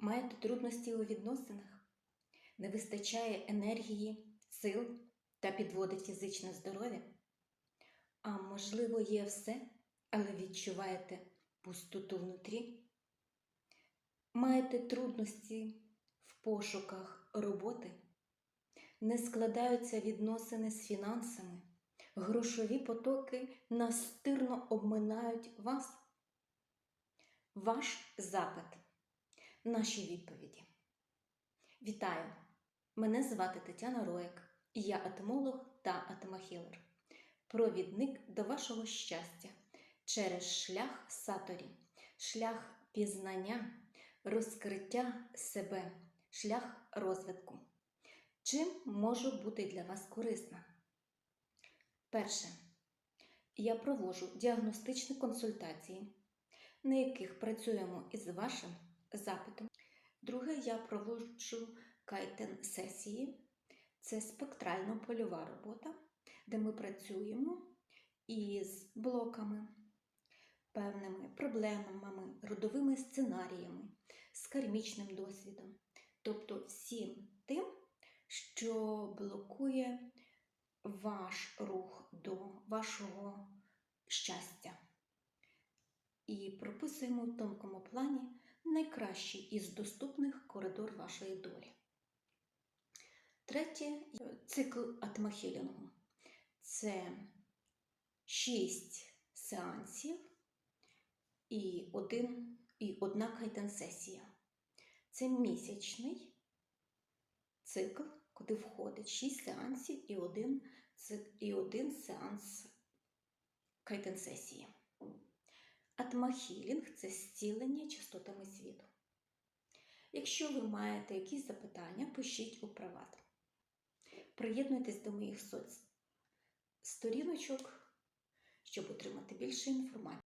Маєте трудності у відносинах? Не вистачає енергії, сил та підводить фізичне здоров'я? А можливо, є все, але відчуваєте пустоту внутрі? Маєте трудності в пошуках роботи? Не складаються відносини з фінансами? Грошові потоки настирно обминають вас? Ваш запит. Наші відповіді. Вітаю! Мене звати Тетяна Роєк, і я атомолог та атомохілер. Провідник до вашого щастя через шлях саторі, шлях пізнання, розкриття себе, шлях розвитку. Чим можу бути для вас корисна? Перше. Я проводжу діагностичні консультації, на яких працюємо із вашим запитом. Друге, я проводжу кайтен сесії. Це спектрально-польова робота, де ми працюємо із блоками, певними проблемами, родовими сценаріями, з кармічним досвідом, тобто всім тим, що блокує ваш рух до вашого щастя. І прописуємо в тонкому плані найкращий із доступних коридор вашої долі. Третє цикл атмахілінгу. Це 6 сеансів і, один, і одна кайтен-сесія. Це місячний цикл, куди входить 6 сеансів і один, і один сеанс кайтен-сесії. Атмахілінг це зцілення частотами світу. Якщо ви маєте якісь запитання, пишіть у приват. Приєднуйтесь до моїх соцсторіночок, щоб отримати більше інформації.